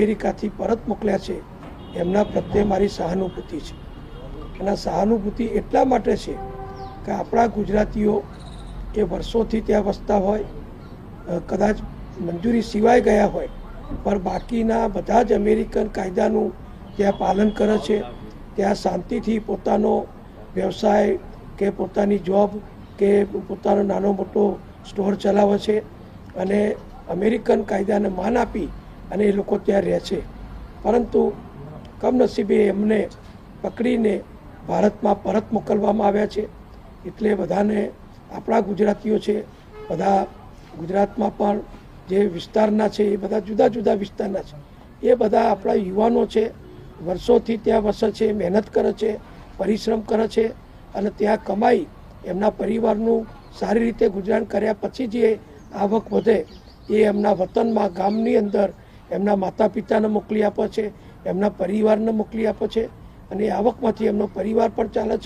અમેરિકાથી પરત મોકલ્યા છે. એમના પ્રત્યે મારી સહાનુભૂતિ છે. અને સહાનુભૂતિ એટલા માટે છે કે આપણા ગુજરાતીઓ એ વર્ષોથી ત્યાં વસતા હોય કદાચ મંજૂરી સિવાય ગયા હોય, પણ બાકીના બધા જ અમેરિકન કાયદાનું ત્યાં પાલન કરે છે. ત્યાં શાંતિથી પોતાનો વ્યવસાય કે પોતાની જોબ કે પોતાનો નાનો મોટો સ્ટોર ચલાવે છે અને અમેરિકન કાયદાને માન આપી અને એ લોકો ત્યાં રહે છે. પરંતુ કમનસીબે એમને પકડીને ભારતમાં પરત મોકલવામાં આવ્યા છે. એટલે બધાને આપણા ગુજરાતીઓ છે, બધા ગુજરાતમાં પણ જે વિસ્તારના છે, એ બધા જુદા જુદા વિસ્તારના છે. એ બધા આપણા યુવાનો છે, વર્ષોથી ત્યાં વસે છે, મહેનત કરે છે, પરિશ્રમ કરે છે અને ત્યાં કમાઈ એમના પરિવારનું સારી રીતે ગુજરાન કર્યા પછી જે આવક વધે એ એમના વતનમાં ગામની અંદર એમના માતા પિતાને મોકલી આપે છે, એમના પરિવારને મોકલી આપે છે અને આવકમાંથી એમનો પરિવાર પણ ચાલે છે.